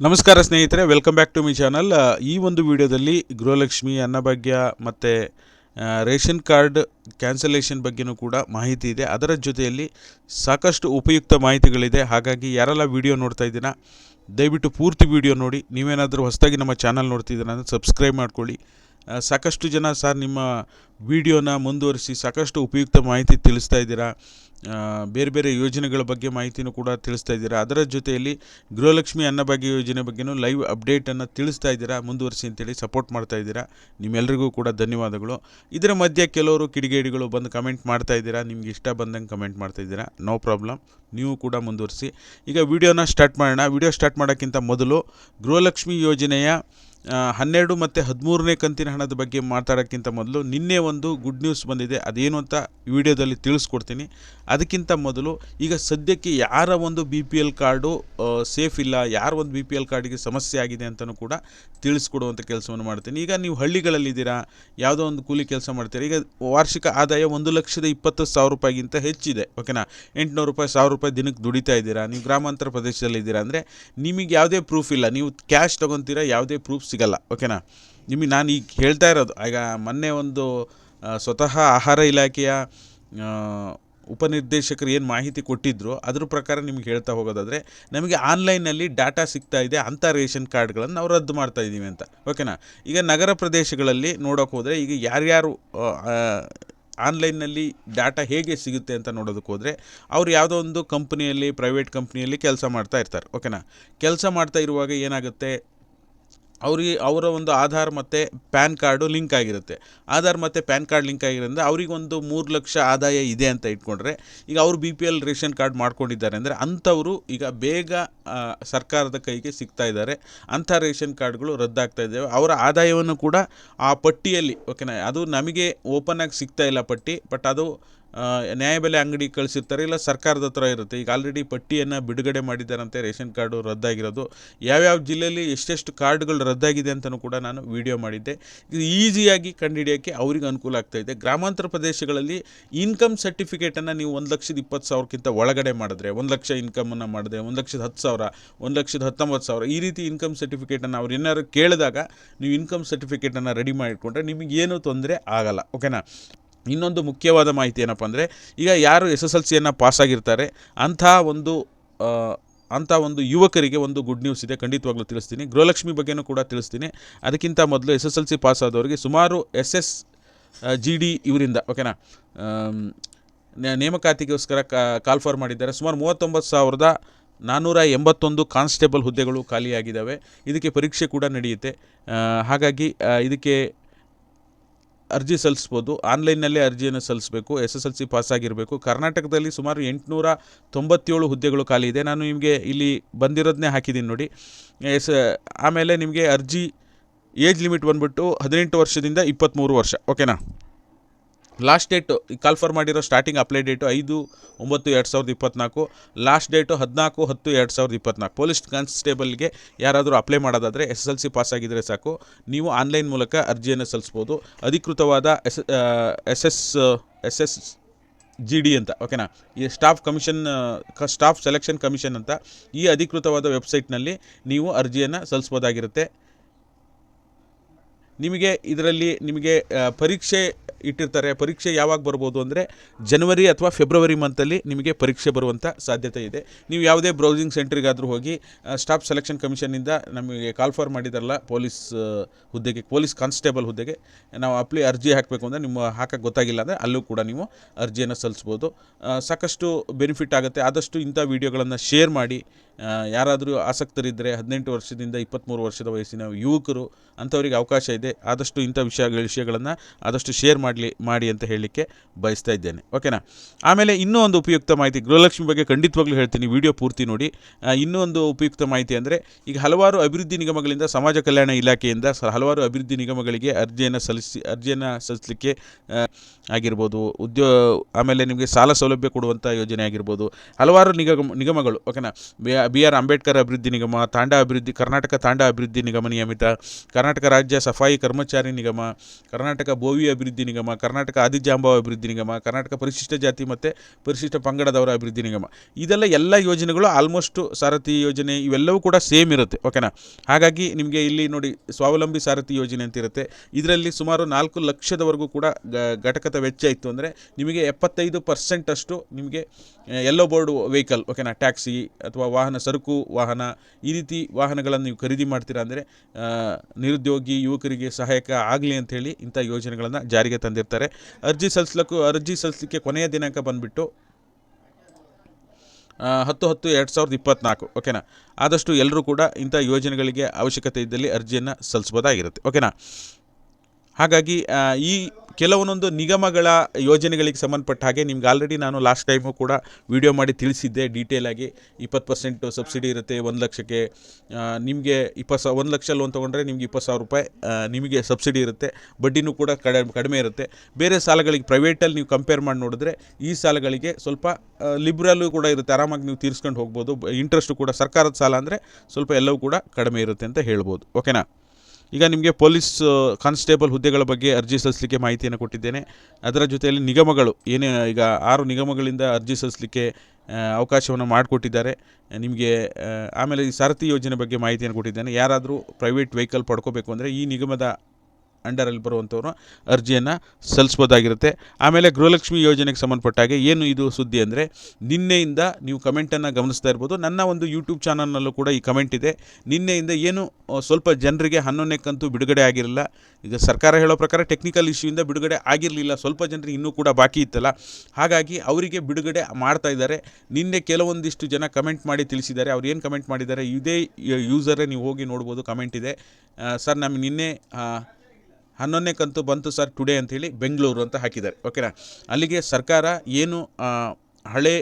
ನಮಸ್ಕಾರ ಸ್ನೇಹಿತರೆ welcome back to my channel ಈ ಒಂದು ವಿಡಿಯೋದಲ್ಲಿ ಗೃಹಲಕ್ಷ್ಮಿ, ಅನ್ನಭಾಗ್ಯ ಮತ್ತು ರೇಷನ್ ಕಾರ್ಡ್ ಕ್ಯಾನ್ಸಲೇಷನ್ ಬಗ್ಗೆನೂ ಕೂಡ ಮಾಹಿತಿ ಇದೆ. ಅದರ ಜೊತೆಯಲ್ಲಿ ಸಾಕಷ್ಟು ಉಪಯುಕ್ತ ಮಾಹಿತಿಗಳಿದೆ. ಹಾಗಾಗಿ ಯಾರೆಲ್ಲ ವಿಡಿಯೋ ನೋಡ್ತಾ ಇದ್ದೀರಾ, ದಯವಿಟ್ಟು ಪೂರ್ತಿ ವಿಡಿಯೋ ನೋಡಿ. ನೀವೇನಾದರೂ ಹೊಸದಾಗಿ ನಮ್ಮ ಚಾನಲ್ ನೋಡ್ತಿದ್ದೀರಾ ಅಂದರೆ ಸಬ್ಸ್ಕ್ರೈಬ್ ಮಾಡ್ಕೊಳ್ಳಿ. ಸಾಕಷ್ಟು ಜನ ಸರ್ ನಿಮ್ಮ ವಿಡಿಯೋನ ಮುಂದುವರಿಸಿ ಸಾಕಷ್ಟು ಉಪಯುಕ್ತ ಮಾಹಿತಿ ತಿಳಿಸ್ತಾ ಇದ್ದೀರಾ. ಬೇರೆ ಬೇರೆ ಯೋಜನೆಗಳ ಬಗ್ಗೆ ಮಾಹಿತಿನೂ ಕೂಡ ತಿಳಿಸ್ತಾ ಇದ್ದೀರಾ? ಅದರ ಜೊತೆಯಲ್ಲಿ ಗೃಹಲಕ್ಷ್ಮಿ ಅನ್ನಭಾಗ್ಯ ಯೋಜನೆ ಬಗ್ಗೆನೂ ಲೈವ್ ಅಪ್ಡೇಟನ್ನು ತಿಳಿಸ್ತಾ ಇದ್ದೀರಾ? ಮುಂದುವರಿಸಿ ಅಂತೇಳಿ ಸಪೋರ್ಟ್ ಮಾಡ್ತಾ ಇದ್ದೀರಾ? ನಿಮ್ಮೆಲ್ಲರಿಗೂ ಕೂಡ ಧನ್ಯವಾದಗಳು. ಇದರ ಮಧ್ಯೆ ಕೆಲವರು ಕಿಡಿಗೇಡಿಗಳು ಬಂದು ಕಮೆಂಟ್ ಮಾಡ್ತಾ ಇದ್ದೀರಾ? ನಿಮ್ಗೆ ಇಷ್ಟ ಬಂದಂಗೆ ಕಮೆಂಟ್ ಮಾಡ್ತಾ ಇದ್ದೀರಾ? No problem. ನೀವು ಕೂಡ ಮುಂದುವರಿಸಿ. ಈಗ ವಿಡಿಯೋನ ಸ್ಟಾರ್ಟ್ ಮಾಡೋಣ. ವಿಡಿಯೋ ಸ್ಟಾರ್ಟ್ ಮಾಡೋಕ್ಕಿಂತ ಮೊದಲು ಗೃಹಲಕ್ಷ್ಮಿ ಯೋಜನೆಯ ಹನ್ನೆರಡು ಮತ್ತು ಹದಿಮೂರನೇ ಕಂತಿನ ಹಣದ ಬಗ್ಗೆ ಮಾತಾಡೋಕ್ಕಿಂತ ಮೊದಲು ನಿನ್ನೆ ಒಂದು ಗುಡ್ ನ್ಯೂಸ್ ಬಂದಿದೆ. ಅದೇನು ಅಂತ ವಿಡಿಯೋದಲ್ಲಿ ತಿಳಿಸ್ಕೊಡ್ತೀನಿ. ಅದಕ್ಕಿಂತ ಮೊದಲು ಈಗ ಸದ್ಯಕ್ಕೆ ಯಾರ ಒಂದು B P L card safe ಇಲ್ಲ, ಯಾರ ಒಂದು ಬಿ ಪಿ ಎಲ್ ಕಾರ್ಡಿಗೆ ಸಮಸ್ಯೆ ಆಗಿದೆ ಅಂತಲೂ ಕೂಡ ತಿಳಿಸ್ಕೊಡುವಂಥ ಕೆಲಸವನ್ನು ಮಾಡ್ತೀನಿ. ಈಗ ನೀವು ಹಳ್ಳಿಗಳಲ್ಲಿದ್ದೀರಾ ಯಾವುದೋ ಒಂದು ಕೂಲಿ ಕೆಲಸ ಮಾಡ್ತೀರಾ, ಈಗ ವಾರ್ಷಿಕ ಆದಾಯ ಒಂದು ಲಕ್ಷದ ಇಪ್ಪತ್ತು ಸಾವಿರ ರೂಪಾಯಿಗಿಂತ ಹೆಚ್ಚಿದೆ ಓಕೆನಾ ಎಂಟುನೂರು ರೂಪಾಯಿ, ಸಾವಿರ ರೂಪಾಯಿ ದಿನಕ್ಕೆ ದುಡಿತಾ ಇದ್ದೀರಾ, ನೀವು ಗ್ರಾಮಾಂತರ ಪ್ರದೇಶದಲ್ಲಿದ್ದೀರಾ ಅಂದರೆ ನಿಮಗೆ ಯಾವುದೇ ಪ್ರೂಫ್ ಇಲ್ಲ, ನೀವು ಕ್ಯಾಶ್ ತೊಗೊತೀರಾ, ಯಾವುದೇ ಪ್ರೂಫ್ ಸಿಗಲ್ಲ ಓಕೆನಾ ನಿಮಗೆ ನಾನು ಈಗ ಹೇಳ್ತಾ ಇರೋದು ಈಗ ಮೊನ್ನೆ ಒಂದು ಸ್ವತಃ ಆಹಾರ ಇಲಾಖೆಯ ಉಪನಿರ್ದೇಶಕರು ಏನು ಮಾಹಿತಿ ಕೊಟ್ಟಿದ್ರು, ಅದ್ರ ಪ್ರಕಾರ ನಿಮ್ಗೆ ಹೇಳ್ತಾ ಹೋಗೋದಾದರೆ, ನಮಗೆ ಆನ್ಲೈನಲ್ಲಿ ಡಾಟಾ ಸಿಗ್ತಾ ಇದೆ, ಅಂಥ ರೇಷನ್ ಕಾರ್ಡ್ಗಳನ್ನು ನಾವು ರದ್ದು ಮಾಡ್ತಾ ಇದ್ದೀವಿ ಅಂತ. ಓಕೆನಾ ಈಗ ನಗರ ಪ್ರದೇಶಗಳಲ್ಲಿ ನೋಡೋಕೆ ಹೋದರೆ, ಈಗ ಯಾರ್ಯಾರು ಆನ್ಲೈನ್ನಲ್ಲಿ ಡಾಟಾ ಹೇಗೆ ಸಿಗುತ್ತೆ ಅಂತ ನೋಡೋದಕ್ಕೆ ಹೋದರೆ, ಅವ್ರು ಯಾವುದೋ ಒಂದು ಕಂಪ್ನಿಯಲ್ಲಿ, ಪ್ರೈವೇಟ್ ಕಂಪ್ನಿಯಲ್ಲಿ ಕೆಲಸ ಮಾಡ್ತಾ ಇರ್ತಾರೆ. ಓಕೆನಾ ಕೆಲಸ ಮಾಡ್ತಾ ಇರುವಾಗ ಏನಾಗುತ್ತೆ ಅವರಿಗೆ ಅವರ ಒಂದು ಆಧಾರ್ ಮತ್ತು ಪ್ಯಾನ್ ಕಾರ್ಡು ಲಿಂಕ್ ಆಗಿರುತ್ತೆ. ಆಧಾರ್ ಮತ್ತು ಪ್ಯಾನ್ ಕಾರ್ಡ್ ಲಿಂಕ್ ಆಗಿರೋದ್ರಿಂದ ಅವರಿಗೊಂದು ಮೂರು ಲಕ್ಷ ಆದಾಯ ಇದೆ ಅಂತ ಇಟ್ಕೊಂಡ್ರೆ, ಈಗ ಅವರು B P L ration card ಮಾಡ್ಕೊಂಡಿದ್ದಾರೆ ಅಂದರೆ ಅಂಥವರು ಈಗ ಬೇಗ ಸರ್ಕಾರದ ಕೈಗೆ ಸಿಗ್ತಾ ಇದ್ದಾರೆ. ಅಂಥ ರೇಷನ್ ಕಾರ್ಡ್ಗಳು ರದ್ದಾಗ್ತಾ ಇದ್ದಾವೆ. ಅವರ ಆದಾಯವನ್ನು ಕೂಡ ಆ ಪಟ್ಟಿಯಲ್ಲಿ, ಓಕೆನಾ, ಅದು ನಮಗೆ ಓಪನ್ ಆಗಿ ಸಿಗ್ತಾ ಇಲ್ಲ ಪಟ್ಟಿ, ಬಟ್ ಅದು ನ್ಯಾಯಬೆಲೆ ಅಂಗಡಿ ಕಳಿಸಿರ್ತಾರೆ, ಇಲ್ಲ ಸರ್ಕಾರದ ಹತ್ರ ಇರುತ್ತೆ. ಈಗ ಆಲ್ರೆಡಿ ಪಟ್ಟಿಯನ್ನು ಬಿಡುಗಡೆ ಮಾಡಿದ್ದಾರಂತೆ, ರೇಷನ್ ಕಾರ್ಡು ರದ್ದಾಗಿರೋದು. ಯಾವ್ಯಾವ ಜಿಲ್ಲೆಯಲ್ಲಿ ಎಷ್ಟೆಷ್ಟು ಕಾರ್ಡ್ಗಳು ರದ್ದಾಗಿದೆ ಅಂತಲೂ ಕೂಡ ನಾನು ವಿಡಿಯೋ ಮಾಡಿದ್ದೆ. ಇದು ಈಸಿಯಾಗಿ ಕಂಡುಹಿಡಿಯೋಕ್ಕೆ ಅವ್ರಿಗೆ ಅನುಕೂಲ ಆಗ್ತಾ ಇದೆ. ಗ್ರಾಮಾಂತರ ಪ್ರದೇಶಗಳಲ್ಲಿ ಇನ್ಕಮ್ ಸರ್ಟಿಫಿಕೇಟನ್ನು ನೀವು ಒಂದು ಲಕ್ಷದ ಇಪ್ಪತ್ತು ಸಾವಿರಕ್ಕಿಂತ ಒಳಗಡೆ ಮಾಡಿದ್ರೆ, ಒಂದು ಲಕ್ಷ ಇನ್ಕಮನ್ನು ಮಾಡಿದ್ರೆ, ಒಂದು ಲಕ್ಷದ ಹತ್ತು ಸಾವಿರ, ಒಂದು ಲಕ್ಷದ ಹತ್ತೊಂಬತ್ತು ಸಾವಿರ, ಈ ರೀತಿ ಇನ್ಕಮ್ ಸರ್ಟಿಫಿಕೇಟನ್ನು ಅವ್ರು ಏನಾದ್ರು ಕೇಳಿದಾಗ ನೀವು ಇನ್ಕಮ್ ಸರ್ಟಿಫಿಕೇಟನ್ನು ರೆಡಿ ಮಾಡಿಕೊಂಡ್ರೆ ನಿಮಗೇನು ತೊಂದರೆ ಆಗಲ್ಲ ಓಕೆನಾ ಇನ್ನೊಂದು ಮುಖ್ಯವಾದ ಮಾಹಿತಿ ಏನಪ್ಪ ಅಂದರೆ, ಈಗ ಯಾರು ಎಸ್ ಎಸ್ ಎಲ್ ಸಿಯನ್ನು ಪಾಸಾಗಿರ್ತಾರೆ ಅಂಥ ಒಂದು ಅಂಥ ಒಂದು ಯುವಕರಿಗೆ ಒಂದು ಗುಡ್ ನ್ಯೂಸ್ ಇದೆ, ಖಂಡಿತವಾಗ್ಲೂ ತಿಳಿಸ್ತೀನಿ. ಗೃಹಲಕ್ಷ್ಮಿ ಬಗ್ಗೆನೂ ಕೂಡ ತಿಳಿಸ್ತೀನಿ. ಅದಕ್ಕಿಂತ ಮೊದಲು S S L C pass ಆದವರಿಗೆ ಸುಮಾರು ಎಸ್ ಎಸ್ ಜಿ ಡಿ ಇವರಿಂದ ಓಕೆನಾ ನೇಮಕಾತಿಗೋಸ್ಕರ ಕಾಲ್ ಫಾರ್ ಮಾಡಿದ್ದಾರೆ. ಸುಮಾರು ಮೂವತ್ತೊಂಬತ್ತು ಸಾವಿರದ ನಾನ್ನೂರ ಎಂಬತ್ತೊಂದು ಕಾನ್ಸ್ಟೇಬಲ್ ಹುದ್ದೆಗಳು ಖಾಲಿಯಾಗಿದ್ದಾವೆ. ಇದಕ್ಕೆ ಪರೀಕ್ಷೆ ಕೂಡ ನಡೆಯುತ್ತೆ. ಹಾಗಾಗಿ ಇದಕ್ಕೆ ಅರ್ಜಿ ಸಲ್ಲಿಸ್ಬೋದು. ಆನ್ಲೈನ್ನಲ್ಲೇ ಅರ್ಜಿಯನ್ನು ಸಲ್ಲಿಸಬೇಕು. ಎಸ್ ಎಸ್ ಎಲ್ ಸಿ ಪಾಸಾಗಿರಬೇಕು. ಕರ್ನಾಟಕದಲ್ಲಿ ಸುಮಾರು ಎಂಟುನೂರ ತೊಂಬತ್ತೇಳು ಹುದ್ದೆಗಳು ಖಾಲಿ ಇದೆ. ನಾನು ನಿಮಗೆ ಇಲ್ಲಿ ಬಂದಿರೋದನ್ನೇ ಹಾಕಿದ್ದೀನಿ ನೋಡಿ. ಎಸ್, ಆಮೇಲೆ ನಿಮಗೆ ಅರ್ಜಿ ಏಜ್ ಲಿಮಿಟ್ ಬಂದುಬಿಟ್ಟು ಹದಿನೆಂಟು ವರ್ಷದಿಂದ ಇಪ್ಪತ್ತ್ಮೂರು ವರ್ಷ. ಓಕೆನಾ? ಲಾಸ್ಟ್ ಡೇಟು ಕಾಲ್ಫರ್ ಮಾಡಿರೋ ಸ್ಟಾರ್ಟಿಂಗ್ ಅಪ್ಲೈ ಡೇಟು ಐದು, ಒಂಬತ್ತು, ಎರಡು ಸಾವಿರದ ಇಪ್ಪತ್ನಾಲ್ಕು. ಲಾಸ್ಟ್ ಡೇಟು ಹದಿನಾಲ್ಕು, ಹತ್ತು, ಎರಡು ಸಾವಿರದ ಇಪ್ಪತ್ನಾಲ್ಕು. ಪೊಲೀಸ್ ಕಾನ್ಸ್ಟೇಬಲ್ಗೆ ಯಾರಾದರೂ ಅಪ್ಲೈ ಮಾಡೋದಾದರೆ S S L C pass ಆಗಿದ್ದರೆ ಸಾಕು. ನೀವು ಆನ್ಲೈನ್ ಮೂಲಕ ಅರ್ಜಿಯನ್ನು ಸಲ್ಲಿಸ್ಬೋದು. ಅಧಿಕೃತವಾದ S S S S S G D ಅಂತ ಓಕೆನಾ ಈ staff commission staff selection commission ಅಂತ, ಈ ಅಧಿಕೃತವಾದ ವೆಬ್ಸೈಟ್ನಲ್ಲಿ ನೀವು ಅರ್ಜಿಯನ್ನು ಸಲ್ಲಿಸ್ಬೋದಾಗಿರುತ್ತೆ. ನಿಮಗೆ ಇದರಲ್ಲಿ ನಿಮಗೆ ಪರೀಕ್ಷೆ ಇಟ್ಟಿರ್ತಾರೆ. ಪರೀಕ್ಷೆ ಯಾವಾಗ ಬರ್ಬೋದು ಅಂದರೆ ಜನವರಿ ಅಥವಾ ಫೆಬ್ರವರಿ ಮಂತಲ್ಲಿ ನಿಮಗೆ ಪರೀಕ್ಷೆ ಬರುವಂಥ ಸಾಧ್ಯತೆ ಇದೆ. ನೀವು ಯಾವುದೇ ಬ್ರೌಸಿಂಗ್ ಸೆಂಟ್ರಿಗಾದರೂ ಹೋಗಿ ಸ್ಟಾಫ್ ಸೆಲೆಕ್ಷನ್ ಕಮಿಷನ್ನಿಂದ ನಮಗೆ ಕಾಲ್ ಫಾರ್ ಮಾಡಿದಾರಲ್ಲ ಪೊಲೀಸ್ ಹುದ್ದೆಗೆ ಪೊಲೀಸ್ ಕಾನ್ಸ್ಟೇಬಲ್ ಹುದ್ದೆಗೆ, ನಾವು ಅಪ್ಲಿ ಅರ್ಜಿ ಹಾಕಬೇಕು ಅಂದರೆ ನಿಮ್ಮ ಹಾಕಕ್ಕೆ ಗೊತ್ತಾಗಿಲ್ಲ ಅಂದರೆ ಅಲ್ಲೂ ಕೂಡ ನೀವು ಅರ್ಜಿಯನ್ನು ಸಲ್ಲಿಸ್ಬೋದು. ಸಾಕಷ್ಟು ಬೆನಿಫಿಟ್ ಆಗುತ್ತೆ. ಆದಷ್ಟು ಇಂಥ ವಿಡಿಯೋಗಳನ್ನು ಶೇರ್ ಮಾಡಿ ಯಾರಾದರೂ ಆಸಕ್ತರಿದ್ದರೆ ಹದಿನೆಂಟು ವರ್ಷದಿಂದ ಇಪ್ಪತ್ತ್ಮೂರು ವರ್ಷದ ವಯಸ್ಸಿನ ಯುವಕರು, ಅಂಥವರಿಗೆ ಅವಕಾಶ ಇದೆ. ಆದಷ್ಟು ಇಂಥ ವಿಷಯ ವಿಷಯಗಳನ್ನು ಆದಷ್ಟು ಶೇರ್ ಮಾಡಲಿ, ಮಾಡಿ ಅಂತ ಹೇಳಲಿಕ್ಕೆ ಬಯಸ್ತಾ ಇದ್ದೇನೆ. ಓಕೆನಾ ಆಮೇಲೆ ಇನ್ನೂ ಒಂದು ಉಪಯುಕ್ತ ಮಾಹಿತಿ, ಗೃಹಲಕ್ಷ್ಮಿ ಬಗ್ಗೆ ಖಂಡಿತವಾಗ್ಲೂ ಹೇಳ್ತೀನಿ, ವಿಡಿಯೋ ಪೂರ್ತಿ ನೋಡಿ. ಇನ್ನೂ ಒಂದು ಉಪಯುಕ್ತ ಮಾಹಿತಿ ಅಂದರೆ, ಈಗ ಹಲವಾರು ಅಭಿವೃದ್ಧಿ ನಿಗಮಗಳಿಂದ ಸಮಾಜ ಕಲ್ಯಾಣ ಇಲಾಖೆಯಿಂದ ಹಲವಾರು ಅಭಿವೃದ್ಧಿ ನಿಗಮಗಳಿಗೆ ಅರ್ಜಿಯನ್ನು ಸಲ್ಲಿಸಿ, ಅರ್ಜಿಯನ್ನು ಸಲ್ಲಿಸಲಿಕ್ಕೆ ಆಗಿರ್ಬೋದು, ಉದ್ಯೋ, ಆಮೇಲೆ ನಿಮಗೆ ಸಾಲ ಸೌಲಭ್ಯ ಕೊಡುವಂಥ ಯೋಜನೆ ಆಗಿರ್ಬೋದು, ಹಲವಾರು ನಿಗಮ, ನಿಗಮಗಳು ಓಕೆನಾ ಬಿ- ಆರ್ ಅಂಬೇಡ್ಕರ್ ಅಭಿವೃದ್ಧಿ ನಿಗಮ, ತಾಂಡ ಅಭಿವೃದ್ಧಿ, ಕರ್ನಾಟಕ ತಾಂಡ ಅಭಿವೃದ್ಧಿ ನಿಗಮ ನಿಯಮಿತ, ಕರ್ನಾಟಕ ರಾಜ್ಯ ಸಫಾಯಿ ಕರ್ಮಚಾರಿ ನಿಗಮ, ಕರ್ನಾಟಕ ಬೋವಿ ಅಭಿವೃದ್ಧಿ ನಿಗಮ ಕರ್ನಾಟಕ ಆದಿಜಾಂಬವ ಅಭಿವೃದ್ಧಿ ನಿಗಮ, ಕರ್ನಾಟಕ ಪರಿಶಿಷ್ಟ ಜಾತಿ ಮತ್ತು ಪರಿಶಿಷ್ಟ ಪಂಗಡದವರ ಅಭಿವೃದ್ಧಿ ನಿಗಮ. ಇದೆಲ್ಲ ಎಲ್ಲ ಯೋಜನೆಗಳು ಆಲ್ಮೋಸ್ಟು ಸಾರಥಿ ಯೋಜನೆ ಇವೆಲ್ಲವೂ ಕೂಡ ಸೇಮ್ ಇರುತ್ತೆ ಓಕೆನಾ ಹಾಗಾಗಿ ನಿಮಗೆ ಇಲ್ಲಿ ನೋಡಿ ಸ್ವಾವಲಂಬಿ ಸಾರಥಿ ಯೋಜನೆ ಅಂತ ಇರುತ್ತೆ. ಇದರಲ್ಲಿ ಸುಮಾರು ನಾಲ್ಕು ಲಕ್ಷದವರೆಗೂ ಕೂಡ ಘಟಕದ ವೆಚ್ಚ ಇತ್ತು ಅಂದರೆ ನಿಮಗೆ ಎಪ್ಪತ್ತೈದು ಪರ್ಸೆಂಟಷ್ಟು ನಿಮಗೆ ಎಲ್ಲೋ ಬೋರ್ಡ್ ವೆಹಿಕಲ್ ಓಕೆನಾ ಟ್ಯಾಕ್ಸಿ ಅಥವಾ ವಾಹನ, ಸರಕು, ವಾಹನ, ಈ ರೀತಿ ವಾಹನಗಳನ್ನು ನೀವು ಖರೀದಿ ಮಾಡ್ತೀರಾ ಅಂದರೆ ನಿರುದ್ಯೋಗಿ ಯುವಕರಿಗೆ ಸಹಾಯಕ ಆಗಲಿ ಅಂಥೇಳಿ ಇಂಥ ಯೋಜನೆಗಳನ್ನು ಜಾರಿಗೆ ತಂದಿರ್ತಾರೆ. ಅರ್ಜಿ ಸಲ್ಲಿಸ್ಲಿಕ್ಕೂ, ಅರ್ಜಿ ಸಲ್ಲಿಸಲಿಕ್ಕೆ ಕೊನೆಯ ದಿನಾಂಕ ಬಂದುಬಿಟ್ಟು ಹತ್ತು ಹತ್ತು ಎರಡು ಸಾವಿರದ ಇಪ್ಪತ್ತ್ನಾಲ್ಕು ಓಕೆನಾ ಆದಷ್ಟು ಎಲ್ಲರೂ ಕೂಡ ಇಂಥ ಯೋಜನೆಗಳಿಗೆ ಅವಶ್ಯಕತೆ ಇದ್ದಲ್ಲಿ ಅರ್ಜಿಯನ್ನು ಸಲ್ಲಿಸ್ಬೋದಾಗಿರುತ್ತೆ ಓಕೆನಾ ಹಾಗಾಗಿ ಈ ಕೆಲವೊಂದೊಂದು ನಿಗಮಗಳ ಯೋಜನೆಗಳಿಗೆ ಸಂಬಂಧಪಟ್ಟ ಹಾಗೆ ನಿಮ್ಗೆ ಆಲ್ರೆಡಿ ನಾನು ಲಾಸ್ಟ್ ಟೈಮು ಕೂಡ ವಿಡಿಯೋ ಮಾಡಿ ತಿಳಿಸಿದ್ದೆ ಡೀಟೇಲಾಗಿ ಇಪ್ಪತ್ತು ಪರ್ಸೆಂಟ್ ಸಬ್ಸಿಡಿ ಇರುತ್ತೆ, ಒಂದು ಲಕ್ಷಕ್ಕೆ ನಿಮಗೆ ಇಪ್ಪತ್ತು ಸಾವಿರ, ಒಂದು ಲಕ್ಷ ಲೋನ್ ತೊಗೊಂಡ್ರೆ ನಿಮ್ಗೆ ಇಪ್ಪತ್ತು ಸಾವಿರ ರೂಪಾಯಿ ನಿಮಗೆ ಸಬ್ಸಿಡಿ ಇರುತ್ತೆ. ಬಡ್ಡಿನೂ ಕೂಡ ಕಡೆ, ಕಡಿಮೆ ಇರುತ್ತೆ. ಬೇರೆ ಸಾಲಗಳಿಗೆ ಪ್ರೈವೇಟಲ್ಲಿ ನೀವು ಕಂಪೇರ್ ಮಾಡಿ ನೋಡಿದ್ರೆ ಈ ಸಾಲಗಳಿಗೆ ಸ್ವಲ್ಪ ಲಿಬ್ರಲ್ಲು ಕೂಡ ಇರುತ್ತೆ. ಆರಾಮಾಗಿ ನೀವು ತೀರಿಸ್ಕೊಂಡು ಹೋಗ್ಬೋದು. ಇಂಟ್ರೆಸ್ಟು ಕೂಡ ಸರ್ಕಾರದ ಸಾಲ ಅಂದರೆ ಸ್ವಲ್ಪ ಎಲ್ಲವೂ ಕೂಡ ಕಡಿಮೆ ಇರುತ್ತೆ ಅಂತ ಹೇಳ್ಬೋದು. ಓಕೆನಾ ಈಗ ನಿಮಗೆ ಪೊಲೀಸ್ ಕಾನ್ಸ್ಟೇಬಲ್ ಹುದ್ದೆಗಳ ಬಗ್ಗೆ ಅರ್ಜಿ ಸಲ್ಲಿಸಲಿಕ್ಕೆ ಮಾಹಿತಿಯನ್ನು ಕೊಟ್ಟಿದ್ದೇನೆ. ಅದರ ಜೊತೆಯಲ್ಲಿ ನಿಗಮಗಳು, ಏನೇ, ಈಗ ಆರು ನಿಗಮಗಳಿಂದ ಅರ್ಜಿ ಸಲ್ಲಿಸಲಿಕ್ಕೆ ಅವಕಾಶವನ್ನು ಮಾಡಿಕೊಟ್ಟಿದ್ದಾರೆ. ನಿಮಗೆ ಆಮೇಲೆ ಈ ಸಾರಥಿ ಯೋಜನೆ ಬಗ್ಗೆ ಮಾಹಿತಿಯನ್ನು ಕೊಟ್ಟಿದ್ದೇನೆ. ಯಾರಾದರೂ ಪ್ರೈವೇಟ್ ವೆಹಿಕಲ್ ಪಡ್ಕೋಬೇಕು ಅಂದರೆ ಈ ನಿಗಮದ ಅಂಡರಲ್ಲಿ ಬರುವಂಥವ್ರು ಅರ್ಜಿಯನ್ನು ಸಲ್ಲಿಸ್ಬೋದಾಗಿರುತ್ತೆ. ಆಮೇಲೆ ಗೃಹಲಕ್ಷ್ಮಿ ಯೋಜನೆಗೆ ಸಂಬಂಧಪಟ್ಟ ಹಾಗೆ ಏನು ಇದು ಸುದ್ದಿ ಅಂದರೆ ನಿನ್ನೆಯಿಂದ ನೀವು ಕಮೆಂಟನ್ನು ಗಮನಿಸ್ತಾ ಇರ್ಬೋದು. ನನ್ನ ಒಂದು ಯೂಟ್ಯೂಬ್ ಚಾನಲ್ನಲ್ಲೂ ಕೂಡ ಈ ಕಮೆಂಟ್ ಇದೆ. ನಿನ್ನೆಯಿಂದ ಏನು ಸ್ವಲ್ಪ ಜನರಿಗೆ ಹನ್ನೊಂದನೇ ಕಂತು ಬಿಡುಗಡೆ ಆಗಿರಲಿಲ್ಲ. ಈಗ ಸರ್ಕಾರ ಹೇಳೋ ಪ್ರಕಾರ ಟೆಕ್ನಿಕಲ್ ಇಶ್ಯೂಯಿಂದ ಬಿಡುಗಡೆ ಆಗಿರಲಿಲ್ಲ. ಸ್ವಲ್ಪ ಜನರಿಗೆ ಇನ್ನೂ ಕೂಡ ಬಾಕಿ ಇತ್ತಲ್ಲ. ಹಾಗಾಗಿ ಅವರಿಗೆ ಬಿಡುಗಡೆ ಮಾಡ್ತಾ ಇದ್ದಾರೆ. ನಿನ್ನೆ ಕೆಲವೊಂದಿಷ್ಟು ಜನ ಕಮೆಂಟ್ ಮಾಡಿ ತಿಳಿಸಿದ್ದಾರೆ. ಅವ್ರು ಏನು ಕಮೆಂಟ್ ಮಾಡಿದ್ದಾರೆ? ಇದೇ ಯೂಸರೇ ನೀವು ಹೋಗಿ ನೋಡ್ಬೋದು. ಕಮೆಂಟ್ ಇದೆ. ಸರ್, ನಮಗೆ ನಿನ್ನೆ ಹನ್ನೊಂದನೇ ಕಂತು ಬಂತು ಸರ್ ಟುಡೇ ಅಂಥೇಳಿ ಬೆಂಗಳೂರು ಅಂತ ಹಾಕಿದ್ದಾರೆ. ಓಕೆನಾ ಅಲ್ಲಿಗೆ ಸರ್ಕಾರ ಏನು ಹಳೆ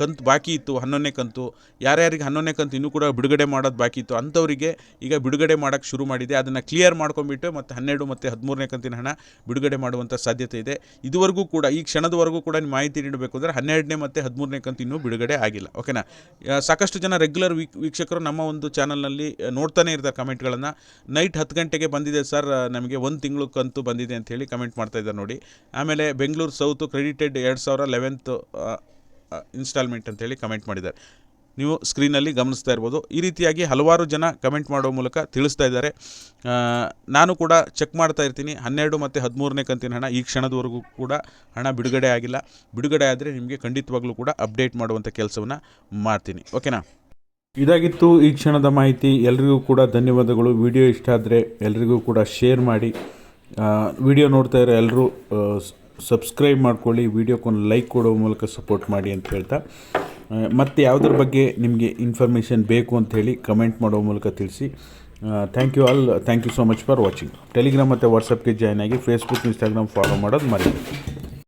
ಕಂತು ಬಾಕಿ ಇತ್ತು, ಹನ್ನೊಂದನೇ ಕಂತು. ಯಾರ್ಯಾರಿಗೆ ಹನ್ನೊಂದನೇ ಕಂತು ಇನ್ನೂ ಕೂಡ ಬಿಡುಗಡೆ ಮಾಡೋದು ಬಾಕಿ ಇತ್ತು, ಅಂಥವರಿಗೆ ಈಗ ಬಿಡುಗಡೆ ಮಾಡೋಕ್ಕೆ ಶುರು ಮಾಡಿದೆ. ಅದನ್ನು ಕ್ಲಿಯರ್ ಮಾಡ್ಕೊಂಬಿಟ್ಟು ಮತ್ತು ಹನ್ನೆರಡು ಮತ್ತು ಹದಿಮೂರನೇ ಕಂತಿನ ಹಣ ಬಿಡುಗಡೆ ಮಾಡುವಂಥ ಸಾಧ್ಯತೆ ಇದೆ. ಇದುವರೆಗೂ ಕೂಡ, ಈ ಕ್ಷಣದವರೆಗೂ ಕೂಡ ನೀವು ಮಾಹಿತಿ ನೀಡಬೇಕು ಅಂದರೆ ಹನ್ನೆರಡನೇ ಮತ್ತು ಹದಿಮೂರನೇ ಕಂತು ಇನ್ನೂ ಬಿಡುಗಡೆ ಆಗಿಲ್ಲ ಓಕೆನಾ ಸಾಕಷ್ಟು ಜನ ರೆಗ್ಯುಲರ್ ವೀಕ್, ವೀಕ್ಷಕರು ನಮ್ಮ ಒಂದು ಚಾನಲ್ನಲ್ಲಿ ನೋಡ್ತಾನೆ ಇರ್ತಾರೆ ಕಮೆಂಟ್ಗಳನ್ನು ನೈಟ್ ಹತ್ತು ಗಂಟೆಗೆ ಬಂದಿದೆ ಸರ್ ನಮಗೆ ಒಂದು ತಿಂಗಳು ಕಂತು ಬಂದಿದೆ ಅಂತ ಹೇಳಿ ಕಮೆಂಟ್ ಮಾಡ್ತಾ ಇದ್ದಾರೆ ನೋಡಿ. ಆಮೇಲೆ ಬೆಂಗಳೂರು ಸೌತು ಕ್ರೆಡಿಟೆಡ್ ಎರಡು ಸಾವಿರ ಲೆವೆಂತ್ ಇನ್ಸ್ಟಾಲ್ಮೆಂಟ್ ಅಂತೇಳಿ ಕಮೆಂಟ್ ಮಾಡಿದ್ದಾರೆ. ನೀವು ಸ್ಕ್ರೀನಲ್ಲಿ ಗಮನಿಸ್ತಾ ಇರ್ಬೋದು. ಈ ರೀತಿಯಾಗಿ ಹಲವಾರು ಜನ ಕಮೆಂಟ್ ಮಾಡೋ ಮೂಲಕ ತಿಳಿಸ್ತಾ ಇದ್ದಾರೆ. ನಾನು ಕೂಡ ಚೆಕ್ ಮಾಡ್ತಾ ಇರ್ತೀನಿ. ಹನ್ನೆರಡು ಮತ್ತು ಹದಿಮೂರನೇ ಕಂತಿನ ಹಣ ಈ ಕ್ಷಣದವರೆಗೂ ಕೂಡ ಹಣ ಬಿಡುಗಡೆ ಆಗಿಲ್ಲ. ಬಿಡುಗಡೆ ಆದರೆ ನಿಮಗೆ ಖಂಡಿತವಾಗ್ಲೂ ಕೂಡ ಅಪ್ಡೇಟ್ ಮಾಡುವಂಥ ಕೆಲಸವನ್ನು ಮಾಡ್ತೀನಿ. ಓಕೆನಾ ಇದಾಗಿತ್ತು ಈ ಕ್ಷಣದ ಮಾಹಿತಿ. ಎಲ್ರಿಗೂ ಕೂಡ ಧನ್ಯವಾದಗಳು. ವಿಡಿಯೋ ಇಷ್ಟ ಆದರೆ ಎಲ್ರಿಗೂ ಕೂಡ ಶೇರ್ ಮಾಡಿ. ವಿಡಿಯೋ ನೋಡ್ತಾ ಇರೋ ಎಲ್ಲರೂ ಸಬ್ಸ್ಕ್ರೈಬ್ ಮಾಡ್ಕೊಳ್ಳಿ, ವಿಡಿಯೋಕ್ಕೊಂದು ಲೈಕ್ ಕೊಡೋ ಮೂಲಕ ಸಪೋರ್ಟ್ ಮಾಡಿ ಅಂತ ಹೇಳ್ತಾ. ಮತ್ತು ಯಾವುದ್ರ ಬಗ್ಗೆ ನಿಮಗೆ ಇನ್ಫಾರ್ಮೇಷನ್ ಬೇಕು ಅಂತ ಹೇಳಿ ಕಮೆಂಟ್ ಮಾಡೋ ಮೂಲಕ ತಿಳಿಸಿ. Thank you all thank you so much for watching Telegram ಮತ್ತು ವಾಟ್ಸಪ್ಗೆ ಜಾಯ್ನ್ ಆಗಿ ಫೇಸ್ಬುಕ್ ಇನ್ಸ್ಟಾಗ್ರಾಮ್ ಫಾಲೋ ಮಾಡೋದು ಮರಿಬೇಡಿ